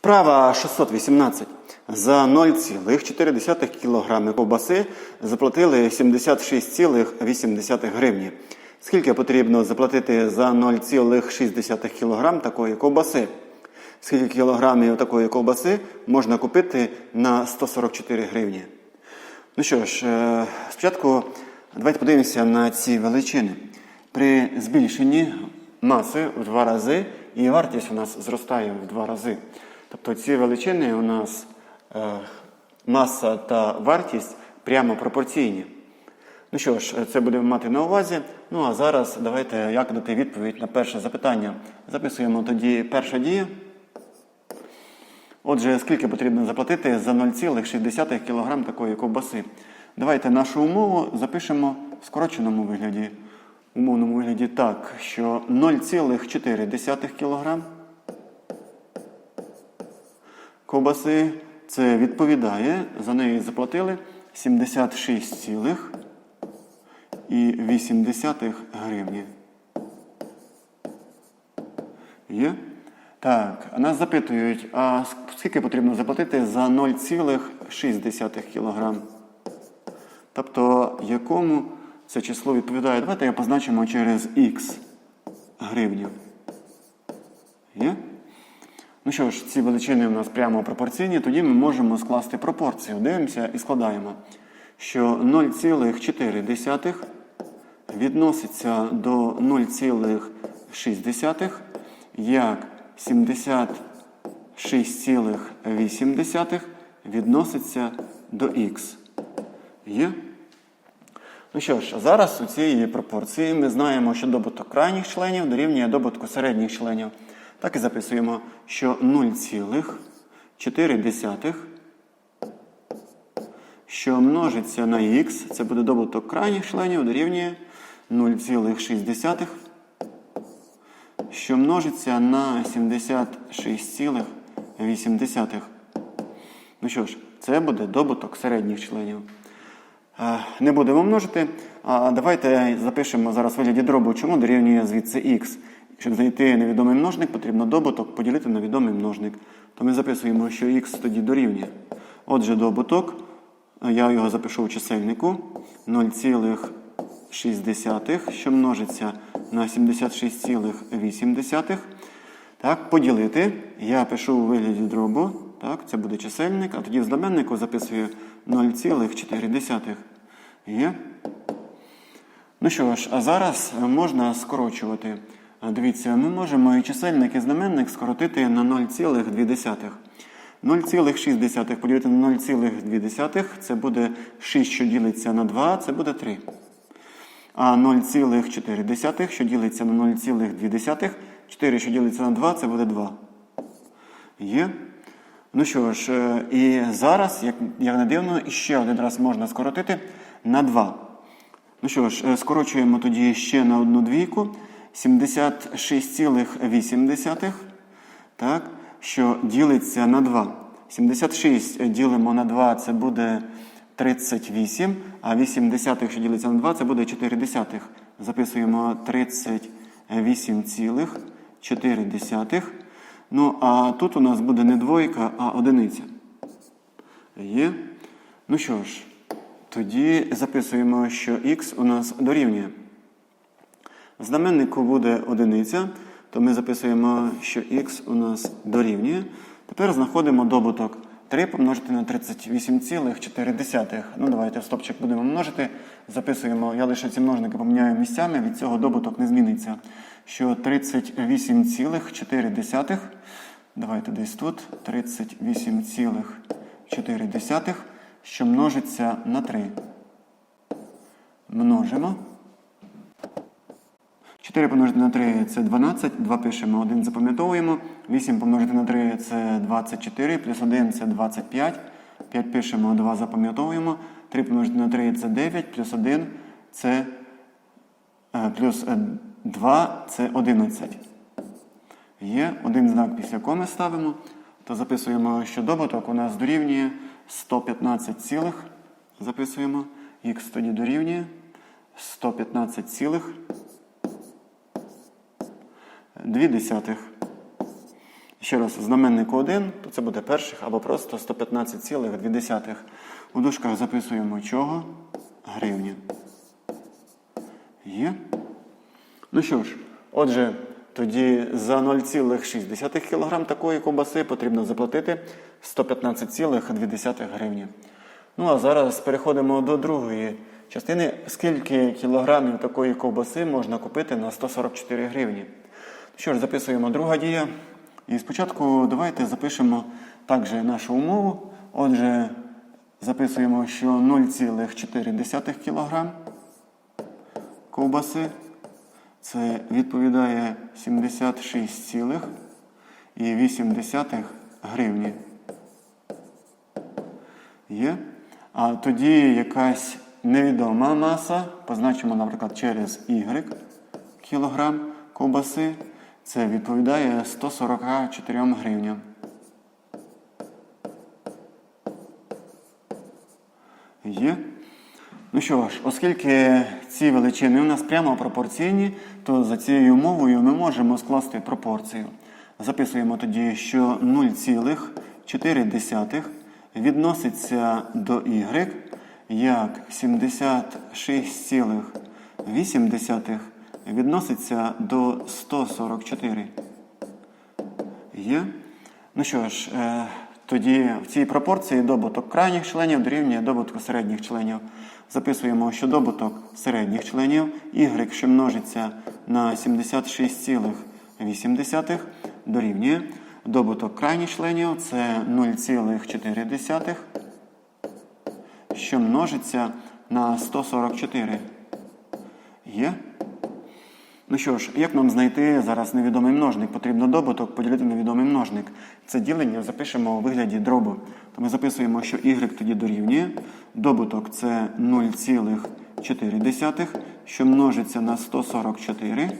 Вправа 618. За 0,4 кг ковбаси заплатили 76,8 гривні. Скільки потрібно заплатити за 0,6 кг такої ковбаси? Скільки кілограмів такої ковбаси можна купити на 144 гривні? Ну що ж, е, спочатку давайте подивимося на ці величини. При збільшенні маси в два рази і вартість у нас зростає в два рази. Тобто ці величини у нас е, маса та вартість прямо пропорційні. Ну що ж, це будемо мати на увазі. Ну а зараз давайте як дати відповідь на перше запитання. Записуємо тоді перша дія. Отже, скільки потрібно заплатити за 0,6 кг такої ковбаси? Давайте нашу умову запишемо в скороченому вигляді. Умовному вигляді так, що 0,4 кг ковбаси це відповідає, за неї заплатили 76,8 гривні. Є? Так, нас запитують, а скільки потрібно заплатити за 0,6 кг? Тобто, якому це число відповідає? Давайте його позначимо через х гривнів. Є? Ну що ж, ці величини у нас прямо пропорційні, тоді ми можемо скласти пропорцію. Дивимося і складаємо, що 0,4 відноситься до 0,6 як 76,8 відноситься до х. Є? Ну що ж, зараз у цієї пропорції ми знаємо, що добуток крайніх членів дорівнює добутку середніх членів. Так і записуємо, що 0,4, що множиться на х, це буде добуток крайніх членів, дорівнює 0,6, що множиться на 76,8. Ну що ж, це буде добуток середніх членів. Е, Не будемо множити. А давайте запишемо зараз вигляді дробу, чому дорівнює звідси х. Щоб знайти невідомий множник, потрібно добуток поділити на відомий множник. То ми записуємо, що х тоді дорівнює. Отже, добуток, я його запишу в чисельнику 0,6, що множиться на 76,8. Так, поділити. Я пишу у вигляді дробу. Так, це буде чисельник, а тоді в знаменнику записую 0,4. Є. Ну що ж, а зараз можна скорочувати. Дивіться, ми можемо і чисельник, і знаменник скоротити на 0,2. 0,6 поділити на 0,2 це буде 6, що ділиться на 2, це буде 3. А 0,4, що ділиться на 0,2, 4, що ділиться на 2, це буде 2. Є? Ну що ж, е, і зараз, як, як не дивно, ще один раз можна скоротити на 2. Ну що ж, е, скорочуємо тоді ще на одну двійку. 76,8, так, що ділиться на 2. 76 ділимо на 2, це буде 38, а 8 десятих, що ділиться на 2, це буде 4 десятих. Записуємо 38,4. Ну, а тут у нас буде не двойка, а одиниця. Є? Ну що ж, тоді записуємо, що х у нас дорівнює. Знаменнику буде одиниця, то ми записуємо, що х у нас дорівнює. Тепер знаходимо добуток 3 помножити на 38,4. Ну, давайте стопчик будемо множити. Записуємо, я лише ці множники поміняю місцями, від цього добуток не зміниться. Що 38,4. Давайте десь тут. 38,4, що множиться на 3. Множимо. 4 помножити на 3 це 12, 2 пишемо, 1 запам'ятовуємо. 8 помножити на 3 це 24, плюс 1 це 25. 5 пишемо, 2 запам'ятовуємо. 3 помножити на 3 це 9, плюс 1 це е, плюс 2 це 11. Є один знак після коми ставимо. То записуємо, що добуток у нас дорівнює 115, цілих. записуємо. Х тоді дорівнює 115, цілих. 2 десятих. Ще раз, знаменник 1, то це буде перших або просто 115,2. У дужках записуємо чого? Гривні. Є. Ну що ж, отже, тоді за 0,6 кг такої ковбаси потрібно заплатити 115,2 гривні. Ну а зараз переходимо до другої частини. Скільки кілограмів такої ковбаси можна купити на 144 гривні? Що ж, записуємо друга дія. І спочатку давайте запишемо також нашу умову. Отже, записуємо, що 0,4 кг ковбаси. Це відповідає 76,8 гривні. Є. А тоді якась невідома маса, позначимо, наприклад, через Y кілограм ковбаси. Це відповідає 144 гривням. Є. Ну що ж, оскільки ці величини у нас прямо пропорційні, то за цією умовою ми можемо скласти пропорцію. Записуємо тоді, що 0,4 відноситься до y як 76,8 відноситься до 144. Є? Ну що ж, е, тоді в цій пропорції добуток крайніх членів дорівнює добутку середніх членів. Записуємо, що добуток середніх членів y, що множиться на 76,8 дорівнює. Добуток крайніх членів це 0,4, що множиться на 144. Є? Ну що ж, як нам знайти зараз невідомий множник? Потрібно добуток поділити на невідомий множник. Це ділення запишемо у вигляді дробу. То ми записуємо, що y тоді дорівнює. Добуток це 0,4, що множиться на 144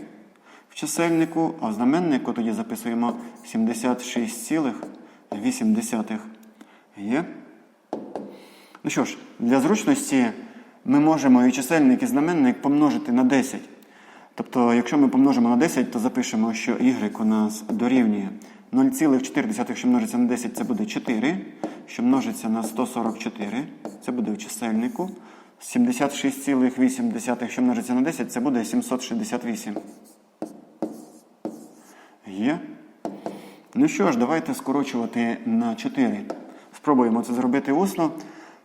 в чисельнику, а в знаменнику тоді записуємо 76,8. Є? Ну що ж, для зручності ми можемо і чисельник, і знаменник помножити на 10. Тобто, якщо ми помножимо на 10, то запишемо, що y у нас дорівнює 0,4, що множиться на 10, це буде 4, що множиться на 144, це буде в чисельнику. 76,8, що множиться на 10, це буде 768. Є. Ну що ж, давайте скорочувати на 4. Спробуємо це зробити усно.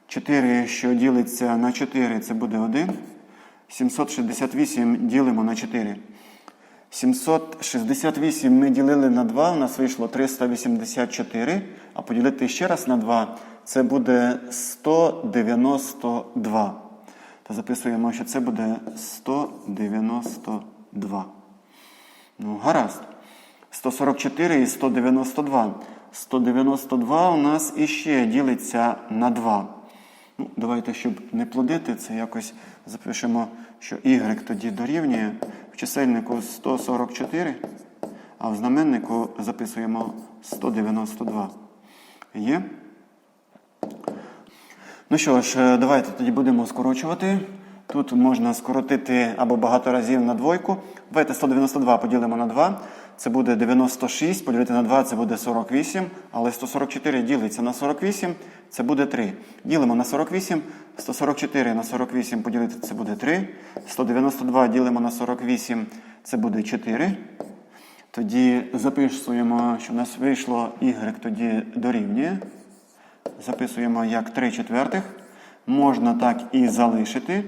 4, що ділиться на 4, це буде 1. 768 ділимо на 4. 768 ми ділили на 2, у нас вийшло 384. А поділити ще раз на 2, це буде 192. Та записуємо, що це буде 192. Ну, гаразд. 144 і 192. 192 у нас іще ділиться на 2. Ну, Давайте, щоб не плодити, це якось запишемо, що y тоді дорівнює в чисельнику 144, а в знаменнику записуємо 192. Є? Ну що ж, давайте тоді будемо скорочувати. Тут можна скоротити або багато разів на двойку. Давайте 192 поділимо на 2. Це буде 96, поділити на 2 це буде 48, але 144 ділиться на 48, це буде 3. Ділимо на 48, 144 на 48 поділити це буде 3. 192 ділимо на 48, це буде 4. Тоді записуємо, що в нас вийшло y тоді дорівнює. Записуємо як 3 четвертих. Можна так і залишити,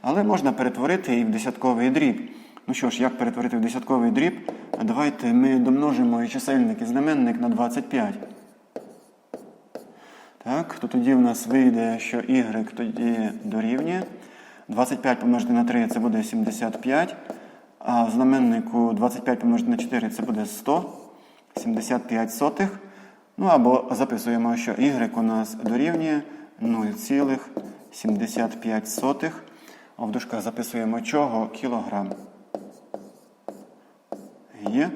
але можна перетворити і в десятковий дріб. Ну що ж, як перетворити в десятковий дріб? Давайте ми домножимо і чисельник і знаменник на 25. Так, то тоді в нас вийде, що y тоді дорівнює. 25 помножити на 3 це буде 75. А в знаменнику 25 помножити на 4 це буде 100. 75 сотих. Ну або записуємо, що y у нас дорівнює 0,75. А в дужках записуємо чого? Кілограм. Є.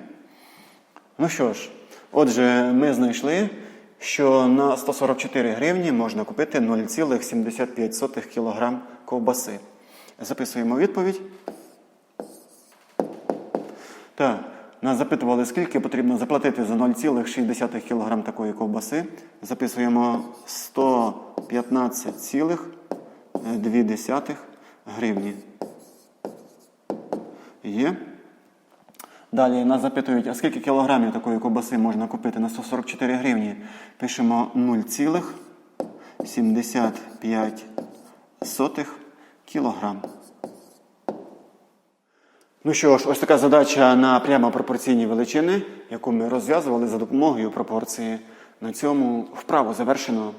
Ну що ж, отже, ми знайшли, що на 144 гривні можна купити 0,75 кг ковбаси. Записуємо відповідь. Так, Нас запитували, скільки потрібно заплатити за 0,6 кг такої ковбаси. Записуємо 115,2 гривні. Є. Далі нас запитують, а скільки кілограмів такої ковбаси можна купити на 144 гривні. Пишемо 0,75 кілограм. Ну що ж, ось така задача на прямо пропорційні величини, яку ми розв'язували за допомогою пропорції. На цьому вправу завершено.